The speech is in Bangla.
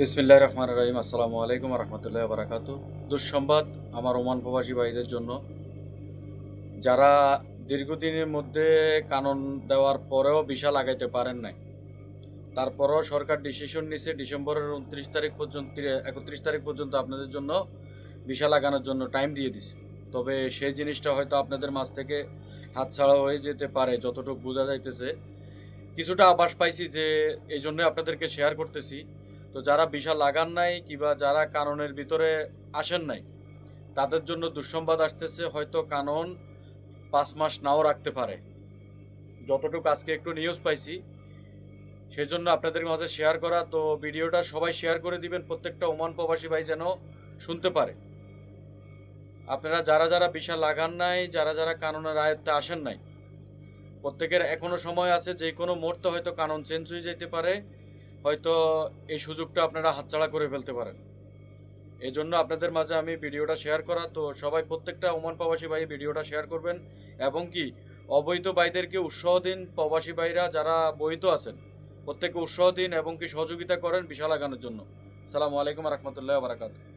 বিসমিল্লাহ রহমান রহিম। আসসালামু আলাইকুম রহমতুল্লাহ বারাকাত দুঃসংবাদ আমার ওমান প্রবাসী ভাইদের জন্য। যারা দীর্ঘদিনের মধ্যে কানন দেওয়ার পরেও ভিসা লাগাইতে পারেন নাই, তারপরও সরকার ডিসিশন নিছে ডিসেম্বরের উনত্রিশ তারিখ পর্যন্ত, একত্রিশ তারিখ পর্যন্ত আপনাদের জন্য ভিসা লাগানোর জন্য টাইম দিয়ে দিছে। তবে সেই জিনিসটা হয়তো আপনাদের মাঝ থেকে হাতছাড়া হয়ে যেতে পারে, যতটুকু বোঝা যাইতেছে। কিছুটা আভাস পাইছি যে, এই জন্য আপনাদেরকে শেয়ার করতেছি। তো যারা ভিসা লাগান নাই কিংবা যারা কাননের ভিতরে আসেন নাই, তাদের জন্য দুঃসংবাদ আসতেছে, হয়তো কানন পাঁচ মাস নাও রাখতে পারে। যতটুকু আজকে একটু নিউজ পাইছি সেই জন্য আপনাদের মাঝে শেয়ার করা। তো ভিডিওটা সবাই শেয়ার করে দিবেন, প্রত্যেকটা ওমান প্রবাসী ভাই যেন শুনতে পারে। আপনারা যারা যারা ভিসা লাগান নাই, যারা যারা কাননের আয়ত্তে আসেন নাই, প্রত্যেকের এখনও সময় আছে যে কোনো মুহূর্তে হয়তো কানন চেঞ্জ হয়ে যেতে পারে। হয়তো এই সুযোগটা আপনারা হাতছাড়া করে ফেলতে পারেন। এই জন্য আপনাদের মাঝে আমি ভিডিওটা শেয়ার করা, তো সবাই প্রত্যেকটা ওমান প্রবাসী ভাই ভিডিওটা শেয়ার করবেন এবং কি অবৈধ ভাইদেরকে উৎসাহ দিন, প্রবাসী ভাইরা যারা বৈধ আছেন, প্রত্যেককে উৎসাহ দিন এবং কি সহযোগিতা করেন বিশাল আগানোর জন্য। সালামু আলাইকুম রহমতুল্লাহ বারাকাতু